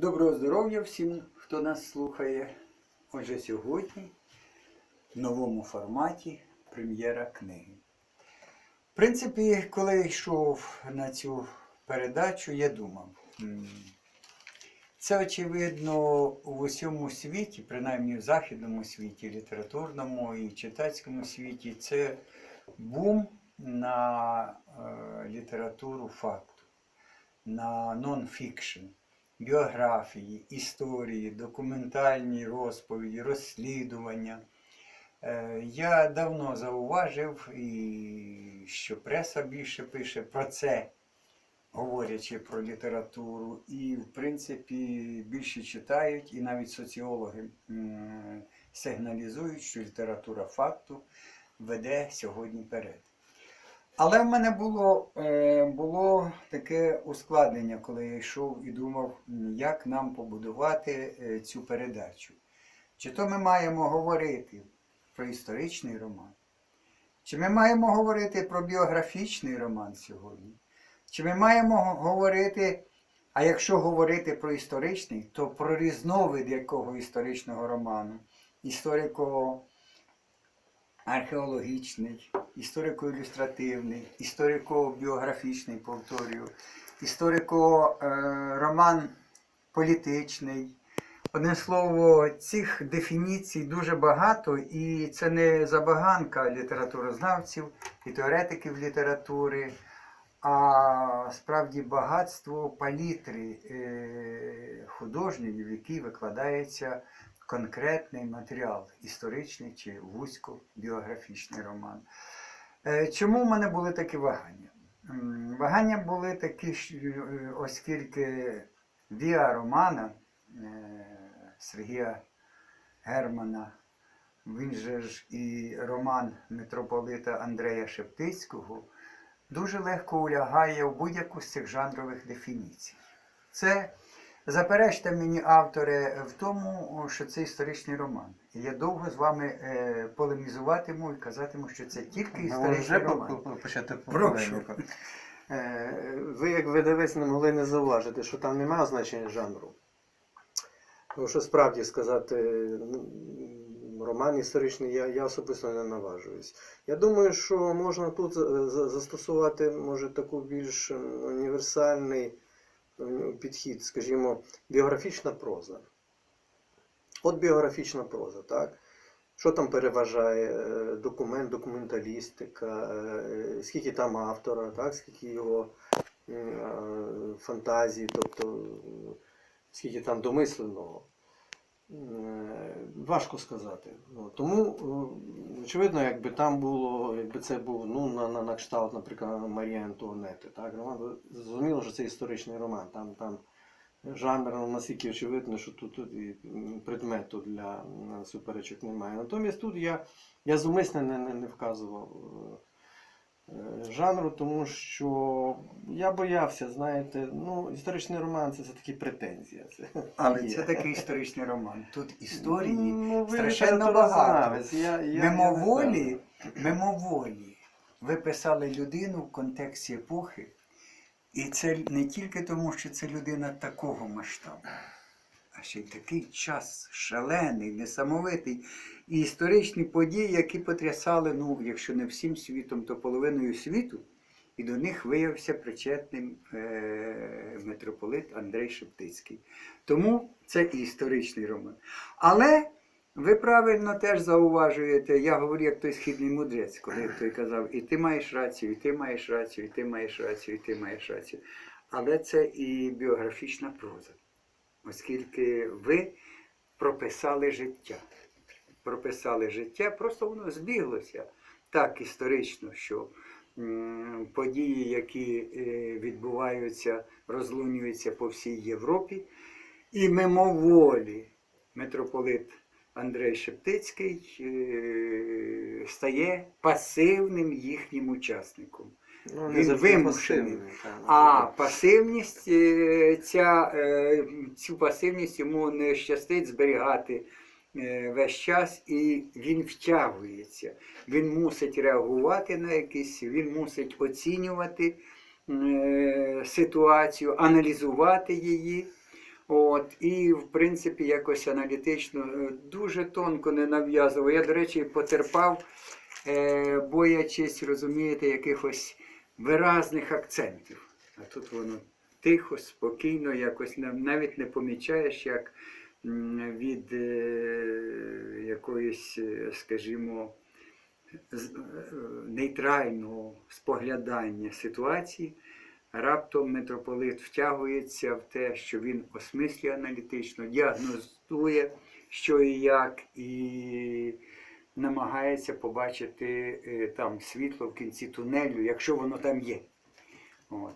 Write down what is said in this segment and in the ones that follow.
Доброго здоров'я всім, хто нас слухає. Отже, сьогодні в новому форматі прем'єра книги. В принципі, коли я йшов на цю передачу, я думав, це очевидно в усьому світі, принаймні в західному світі, літературному і читацькому світі, це бум на е, літературу факту, на нон-фікшн біографії, історії, документальні розповіді, розслідування. Е, Я давно зауважив, що преса більше пише про це, говорячи про літературу, і, в принципі, більше читають, і навіть соціологи сигналізують, що література факту веде сьогодні перед. Але в мене було, е, було таке ускладнення, коли я йшов і думав, як нам побудувати е, цю передачу. Чи то ми маємо говорити про історичний роман, чи ми маємо говорити про біографічний роман сьогодні, чи ми маємо говорити, а якщо говорити про історичний, то про різновид якого історичного роману, історико археологічний, історико-ілюстративний, історико-біографічний, повторюю, історико-роман політичний. Одним словом, цих дефініцій дуже багато, і це не забаганка літературознавців і теоретиків літератури, а справді багатство палітри е, художньої, в якій викладається конкретний матеріал, історичний чи вузько-біографічний роман. Е, Чому в мене були такі вагання? Вагання були такі, е, оскільки Віа Романа е, Сергія Германа, він же ж і роман митрополита Андрея Шептицького, дуже легко улягає в будь-яку з цих жанрових дефініцій. Це Заперечте мені, авторе, в тому, що це історичний роман. І я довго з вами е, полемізуватиму і казатиму, що це тільки Ну, історичний вже роман. по- по- почати Прошу. Е, Ви, як видавець, не могли не зауважити, що там немає означення жанру. Тому що справді сказати, ну, роман історичний я, я особисто не наважуюсь. Я думаю, що можна тут за- застосувати може таку більш універсальний підхід, скажімо, біографічна проза. От біографічна проза, так? Що там переважає е, документ, документалістика, е, скільки там автора, так? скільки його е, фантазії, тобто скільки там домисленого. Е, Важко сказати. Ну, Тому, е, очевидно, якби там було, якби це був ну, на, на, на кшталт, наприклад, Марії Антуанети, так? Роман, зрозуміло, що це історичний роман. Там, там жанр ну, настільки очевидно, що тут, тут і предмету для суперечок немає. Натомість тут я, я зумисне не, не, не вказував е, е, жанру, тому що я боявся, знаєте, ну, історичний роман це все-таки претензія. Це, Але є. це такий історичний роман. Тут історії Ну, ви страшенно багато. Я, я, Мимоволі, мимоволі ви писали людину в контексті епохи, і це не тільки тому, що це людина такого масштабу, а ще й такий час шалений, несамовитий. І історичні події, які потрясали, ну, якщо не всім світом, то половиною світу, і до них виявився причетним е- митрополит Андрей Шептицький. Тому це і історичний роман. Але ви правильно теж зауважуєте, я говорю, як той східний мудрець, коли той казав, і ти маєш рацію, і ти маєш рацію, і ти маєш рацію, і ти маєш рацію. Але це і біографічна проза, оскільки ви прописали життя. Прописали життя, просто воно збіглося так історично, що події, які е, відбуваються, розлунюються по всій Європі, і мимоволі митрополит Андрей Шептицький е, стає пасивним їхнім учасником. Ну, Він вимушений. А пасивність, е, ця, е, цю пасивність йому не щастить зберігати е, весь час, і він втягується. Він мусить реагувати на якісь, він мусить оцінювати ситуацію, аналізувати її. От, і, в принципі, якось аналітично дуже тонко не нав'язував. Я, до речі, потерпав, боячись, розумієте, якихось виразних акцентів. А тут воно тихо, спокійно, якось навіть не помічаєш, як від е, якоїсь, е, скажімо, е, нейтрального споглядання ситуації. Раптом митрополит втягується в те, що він осмислює аналітично, діагностує, що і як, і намагається побачити е, там світло в кінці тунелю, якщо воно там є. От.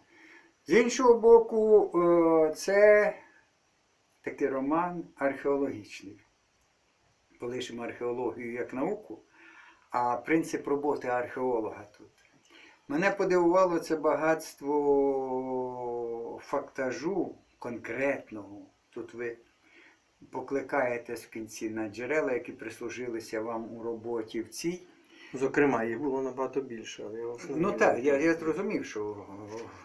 З іншого боку, е, це такий роман археологічний. Полишимо археологію як науку, а принцип роботи археолога тут. Мене подивувало це багатство фактажу конкретного. Тут ви покликаєтесь в кінці на джерела, які прислужилися вам у роботі в цій. Зокрема, їх було набагато більше, але я Ну так, я, я зрозумів, що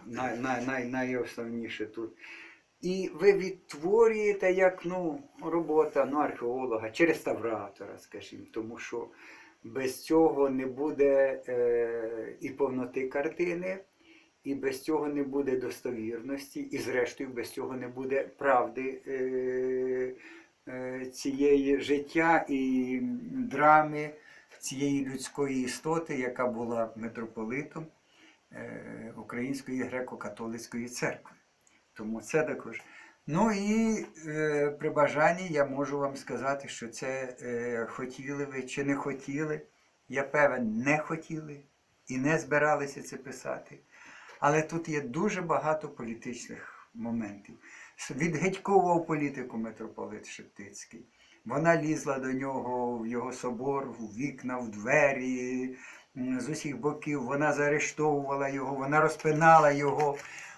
най, най, най, найосновніше тут. І ви відтворюєте як ну, робота ну, археолога чи реставратора, скажімо, тому що без цього не буде е, і повноти картини, і без цього не буде достовірності, і зрештою без цього не буде правди е, е, цієї життя і драми цієї людської істоти, яка була митрополитом е, Української греко-католицької церкви. Тому це також. Ну і е, при бажанні я можу вам сказати, що це е, хотіли ви чи не хотіли. Я певен, не хотіли і не збиралися це писати. Але тут є дуже багато політичних моментів. С- Відгадьковував політику митрополит Шептицький. Вона лізла до нього в його собор, в вікна, в двері з усіх боків. Вона заарештовувала його, вона розпинала його.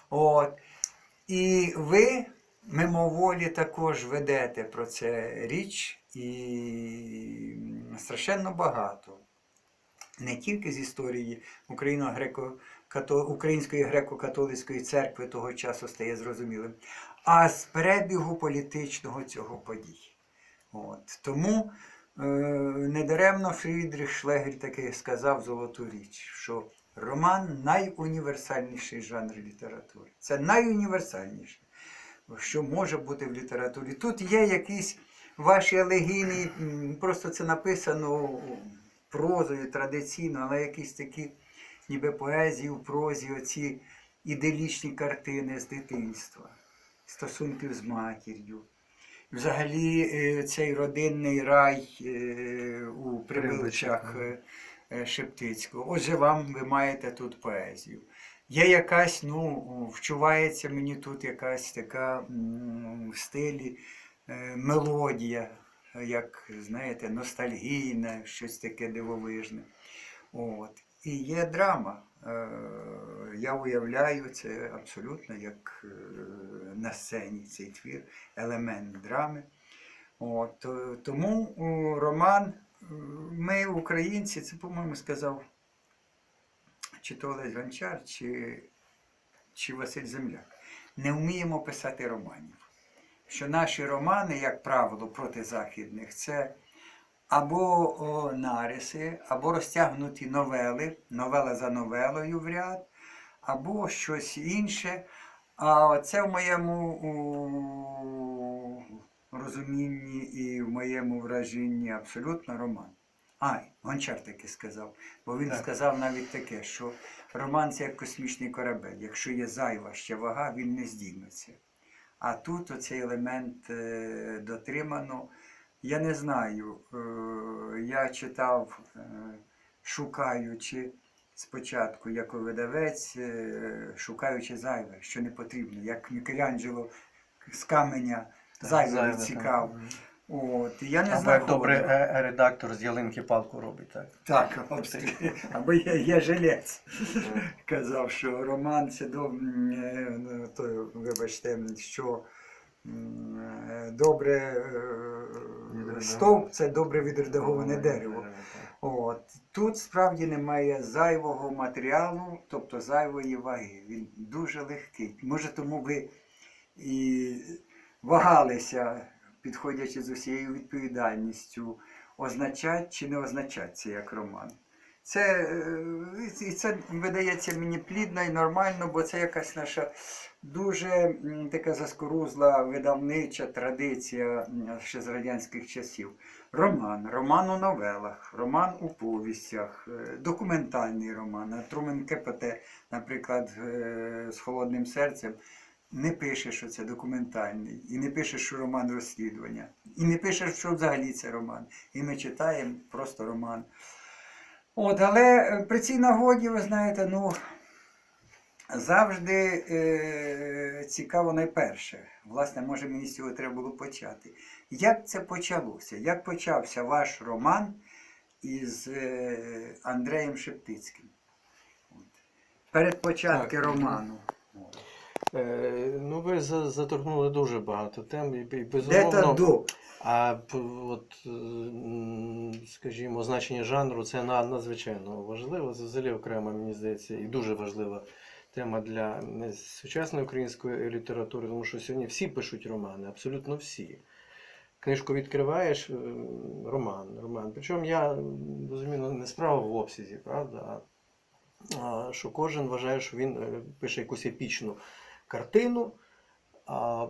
От. І ви мимоволі також ведете про це річ і страшенно багато. Не тільки з історії Україно-греко- като- Української греко-католицької церкви того часу стає зрозумілим, а з перебігу політичного цього подій. От. Тому е, недаремно Фрідріх Шлегель таки сказав золоту річ, що роман найуніверсальніший жанр літератури. Це найуніверсальніше, що може бути в літературі. Тут є якісь ваші елегійні, просто це написано прозою традиційно, але якісь такі ніби поезії в прозі, оці іделічні картини з дитинства, стосунків з матір'ю. Взагалі е, цей родинний рай е, у прибиличах е, Шептицького. Отже, вам ви маєте тут поезію. Є якась, ну, вчувається мені тут якась така в стилі мелодія, як, знаєте, ностальгійна, щось таке дивовижне. От. І є драма. Е, Я уявляю це абсолютно як е, на сцені цей твір, елемент драми. От, тому роман, е, ми, українці, це, по-моєму, сказав чи то Олесь Гончар, чи, чи Василь Земляк, не вміємо писати романів. Що наші романи, як правило, проти західних, це або о, нариси, або розтягнуті новели, новела за новелою в ряд, або щось інше. А це в моєму у, розумінні і в моєму враженні абсолютно роман. Ай, Гончар таки сказав. Бо він Так. сказав навіть таке, що роман це як космічний корабель. Якщо є зайва ще вага, він не здійметься. А тут оцей елемент е, дотримано. Я не знаю. Е, я читав, е, шукаючи спочатку як видавець, е, шукаючи зайве, що не потрібно, як Мікеланджело з каменя зайве відсікав. От, я не Або знаю. як добрий редактор з ялинки палку робить, так? Так, або є, є жилець. Казав, що роман це до, е, ну, то, вибачте, що добре е, стовп це добре відредаговане дерево. От. Тут справді немає зайвого матеріалу, тобто зайвої ваги. Він дуже легкий. Може, тому ви і вагалися, підходячи з усією відповідальністю, означать чи не означать це як роман. Це, е, і це видається мені плідно і нормально, бо це якась наша дуже така заскорузла видавнича традиція ще з радянських часів. Роман, роман у новелах, роман у повістях, е, документальний роман. Трумен Кепете, наприклад, е, з холодним серцем. Не пише, що це документальний, і не пише, що роман розслідування, і не пише, що взагалі це роман. І ми читаємо просто роман. От, але е, при цій нагоді, ви знаєте, ну завжди е, цікаво найперше. Власне, може, мені з цього треба було почати. Як це почалося? Як почався ваш роман із е, Андреєм Шептицьким? От. Перед початком Так. роману. Е, ну, ви за- заторкнули дуже багато тем, і, безумовно. до? А от, е, скажімо, значення жанру це надзвичайно важливо. Це взагалі окрема, мені здається, і дуже важлива тема для сучасної української літератури, тому що сьогодні всі пишуть романи, абсолютно всі. Книжку відкриваєш, е, роман, роман. Причому я розумію, не справа в обсязі, правда? Що кожен вважає, що він пише якусь епічну картину. А,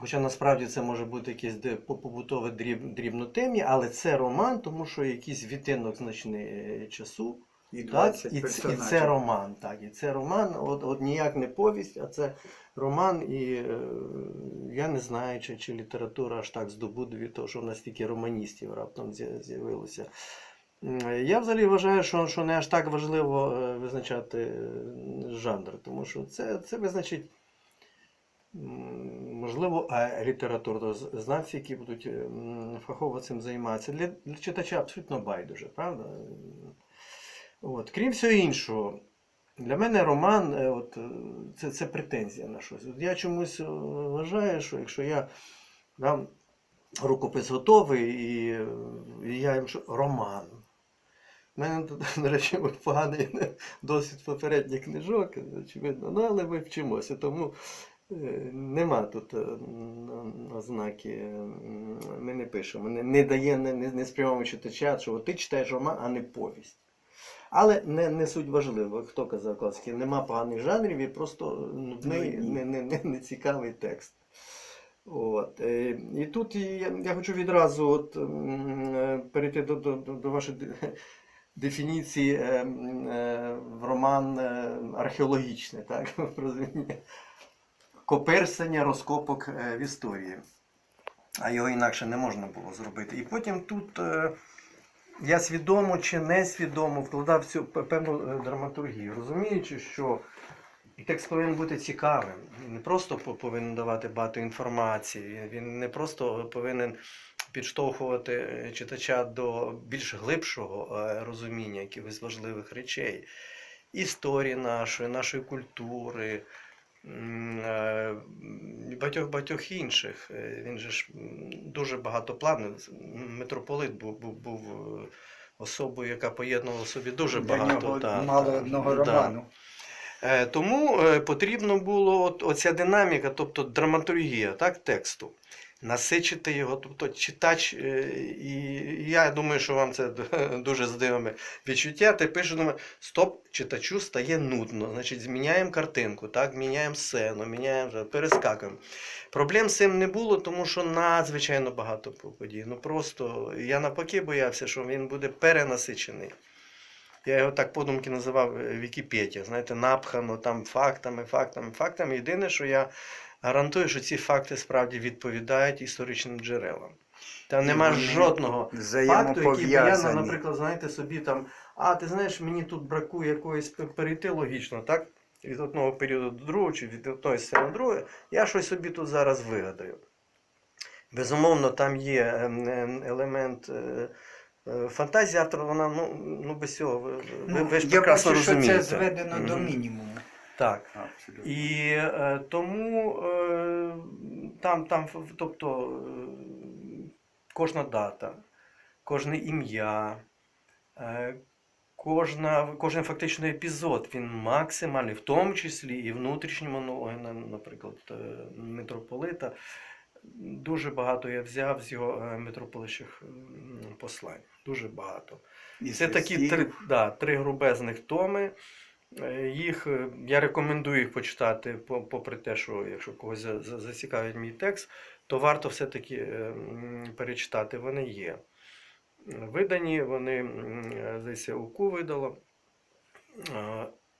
хоча насправді це може бути якесь побутове дріб, дрібнотем'я, але це роман, тому що якийсь відтинок значний е, часу. І Так, і, це, і це роман, так, і це роман, от, от ніяк не повість, а це роман, і е, я не знаю, чи, чи література аж так здобуде від того, що в нас стільки романістів раптом з'явилося. Я взагалі вважаю, що, що не аж так важливо е, визначати е, жанр, тому що це, це визначить, можливо, літературознавці, які будуть е, фахово цим займатися. Для, для читача абсолютно байдуже, правда? От. Крім всього іншого, для мене роман е, от, е, це, це претензія на щось. От я чомусь вважаю, що якщо я дам рукопис готовий, і, і я їм що роман. У мене до речі, поганий досвід попередніх книжок, очевидно, ну, але ми вчимося, тому нема тут е, ознаки, ми не пишемо, не, не дає, не, не, не спрямовує читача, що ти читаєш роман, а не повість. Але не, не суть важливо, хто казав класики, нема поганих жанрів, є просто нудний, Ну, не, не, не, не цікавий текст. От. е, І тут я, я хочу відразу от, е, перейти до, до, до, вашої дефініції е, е, в роман е, археологічний, так? Коперсання розкопок е, в історії. А його інакше не можна було зробити. І потім тут е, я свідомо чи несвідомо вкладав цю певну е, драматургію, розуміючи, що текст повинен бути цікавим. Він не просто повинен давати багато інформації, він не просто повинен підштовхувати читача до більш глибшого розуміння якихось важливих речей. Історії нашої, нашої культури, багатьох-багатьох інших. Е, Він же ж дуже багатопланний. Митрополит був, був, був е, особою, яка поєднувала в собі дуже Для багато. нього та, мало та, одного та, роману. Е, Тому е, потрібно було от, оця динаміка, тобто драматургія так, тексту, насичити його. Тобто читач, е, і я думаю, що вам це дуже знайоме відчуття. Ти пишеш, думаю, стоп, читачу стає нудно. Значить, зміняємо картинку, так, міняємо сцену, міняємо, перескакуємо. Проблем з цим не було, тому що надзвичайно багато подій. Ну просто я навпаки боявся, що він буде перенасичений. Я його так подумки називав е, Вікіпедія, знаєте, напхано там фактами, фактами, фактами. Єдине, що я гарантую, що ці факти справді відповідають історичним джерелам. Там нема жодного факту, який би я, наприклад, знаєте, собі там, а ти знаєш, мені тут бракує якоїсь перейти логічно, так? Від одного періоду до другого, чи від одної сцени до другої, я щось собі тут зараз вигадаю. Безумовно, там є ем, ем, елемент. е, е, Фантазії автора, вона ну, ну без цього. Ви, Ну, ви ж я прекрасно бачу, що це зведено до мінімуму. Так. Абсолютно. І е, тому е, там, там, тобто, е, кожна дата, кожне ім'я, е, кожна, кожен фактично епізод, він максимальний, в тому числі і внутрішні монологи, на- наприклад, митрополита. дуже багато я взяв з його митрополичих послань. Дуже багато. І Це такі три, да, три грубезних томи. Е, Їх е, я рекомендую їх почитати, попри те, що якщо когось за- за- зацікавить мій текст, то варто все-таки е, перечитати. Вони є. Видані, вони, здається, УКУ видало.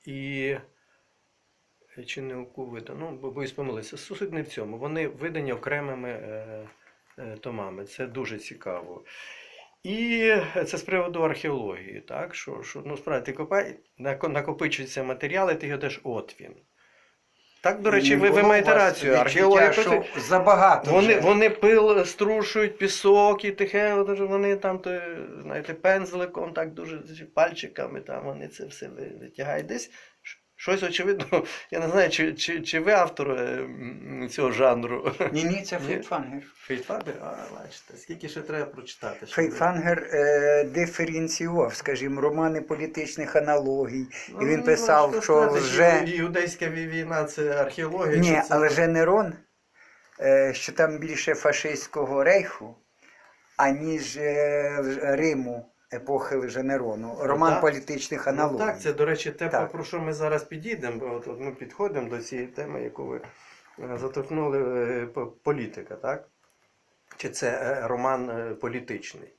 І чи не УКУ видано? Ну, бо боюсь помилитися. Суть не в цьому. Вони видані окремими томами. Це дуже цікаво. І це з приводу археології, так? Що, що ну, справді ти копай, накопичуються матеріали, ти йдеш, от він. Так, до речі, ви, ви маєте рацію. Археологи що забагато вони, вже? вони пил струшують пісок і дуже вони там, то, знаєте, пензликом, так дуже пальчиками, там вони це все витягають. Десь щось очевидно, я не знаю, чи, чи, чи ви автор е, цього жанру. Ні, ні, це Ні. Фейтфангер. А, бачите, скільки ще треба прочитати. Фейтфангер е, диференціював, скажімо, романи політичних аналогій. Ну, і він ну, писав, що сказати, вже- чи Іудейська війна це археологія. Ні, це... але же Нерон, е, що там більше фашистського рейху, аніж е, Риму епохи Лженерону. Роман так. політичних Ну, так, це, до речі, те, Так. про що ми зараз підійдемо. От, от ми підходимо до цієї теми, яку ви е, заторкнули е, політика, так? Чи це е, роман політичний?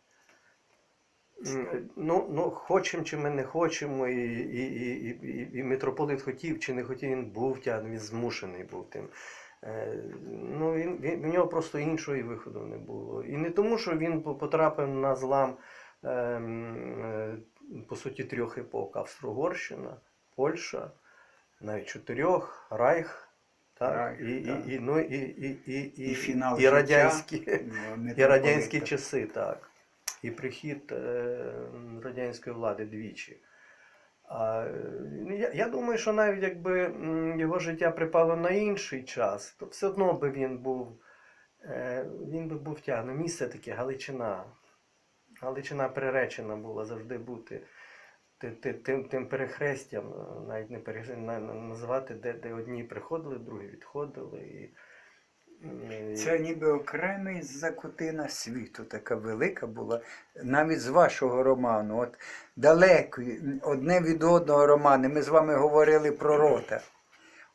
Ну, ну, хочемо чи ми не хочемо, і, і, і, і, і, митрополит хотів чи не хотів, він був тягнений, він змушений був тим. Ну, він, він, в нього просто іншого і виходу не було. І не тому, що він потрапив на злам по суті трьох епох: Австро-Угорщина, Польща, навіть чотирьох, Райх, так, Райх, і, так. І, і, ну, і, і, і, і, І фінал і радянські. Ну, І радянські митрополита. часи, так. І прихід е, радянської влади двічі. А, е, ну, я, я думаю, що навіть якби його життя припало на інший час, то все одно би він був, е, він би був тягнений. Місце таке Галичина. Галичина приречена була завжди бути ти- ти- тим, тим перехрестям, е, навіть не перехрестям, на- на- називати, де, де одні приходили, другі відходили. І- Це ніби окремий закутина світу, така велика була, навіть з вашого роману. От далеко, одне від одного романи. Ми з вами говорили про рота,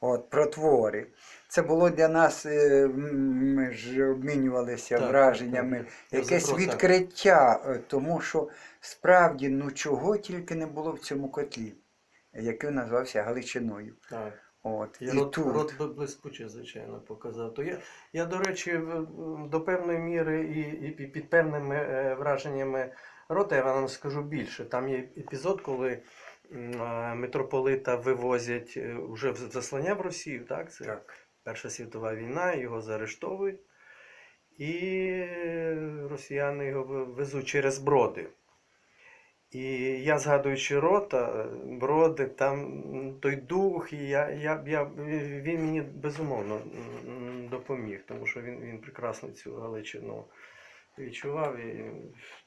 от, про твори. Це було для нас, е, ми ж обмінювалися Так, враженнями, так. Якесь відкриття, е, тому що справді ну чого тільки не було в цьому котлі, який називався Галичиною. Так. От, І і рот, тут. рот блискуче, звичайно, показав. То я, я до речі, до певної міри і, і під певними е, враженнями рота, я вам скажу більше. Там є епізод, коли митрополита вивозять е, вже в заслання в Росію, так? Це Так. Перша світова війна, його заарештовують, і росіяни його везуть через броди. І я згадуючи рота, броди, там той дух, і я, я, я, він мені безумовно допоміг, тому що він, він прекрасно цю Галичину відчував. І,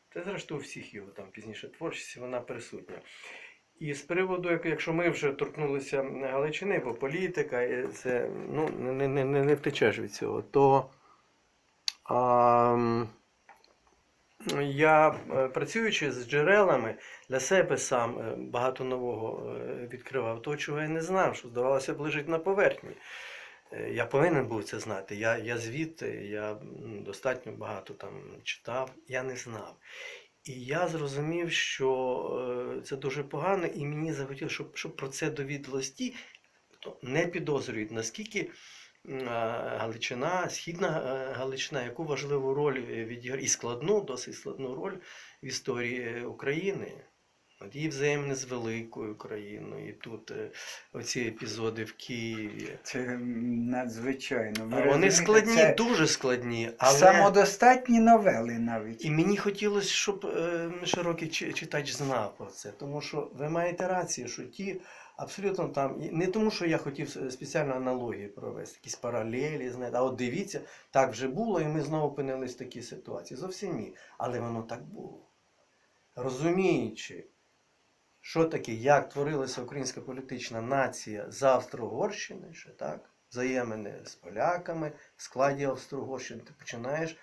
та зрештою у всіх його там пізніше творчості, вона присутня. І з приводу, якщо ми вже торкнулися Галичини, бо політика, це ну, не, не, не, не втечеш від цього, то а, я, е, працюючи з джерелами, для себе сам е, багато нового е, відкривав, того, чого я не знав, що здавалося б лежить на поверхні. Я повинен був це знати. Я, я звідти, я достатньо багато там читав, я не знав. І я зрозумів, що е, це дуже погано, і мені захотілося, щоб, щоб про це довідалось ті, хто не підозрюють, наскільки м, Галичина, Східна е, Галичина, яку важливу роль е, відіграє, і складну, досить складну роль в історії е, України. От її взаємне з великою Україною, і тут е, оці епізоди в Києві. Це надзвичайно. Ви Вони складні, це дуже складні, але самодостатні новели навіть. і мені хотілося, щоб е, широкий читач знав про це. Тому що ви маєте рацію, що ті абсолютно там. Не тому, що я хотів спеціально аналогії провести, якісь паралелі, знаєте, а от дивіться, так вже було, і ми знову опинились в такій ситуації. Зовсім ні. Але воно так було. Розуміючи, що таке, як творилася українська політична нація з Австро-Угорщини, ще так, взаємини з поляками в складі Австро-Угорщини, ти починаєш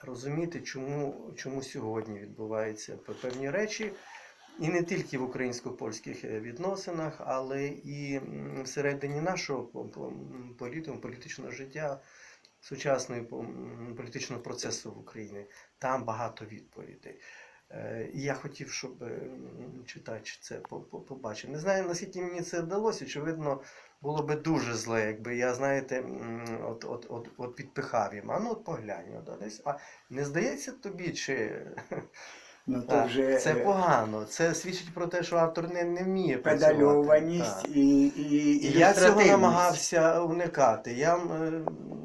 розуміти, чому, чому сьогодні відбуваються певні речі. І не тільки в українсько-польських е, відносинах, але і всередині нашого політику, політичного життя, сучасного політичного процесу в Україні. Там багато відповідей. Е, І я хотів, щоб е, читач це по- по- побачив. Не знаю, наскільки мені це вдалося. Очевидно, було би дуже зле, якби я, знаєте, от, от, от, от підпихав їм. А ну от поглянь, от, десь. А не здається тобі, чи Ну то вже це погано. Це свідчить про те, що автор не, не вміє працювати. педальованість Так. і, і, І я цього намагався уникати. Я е,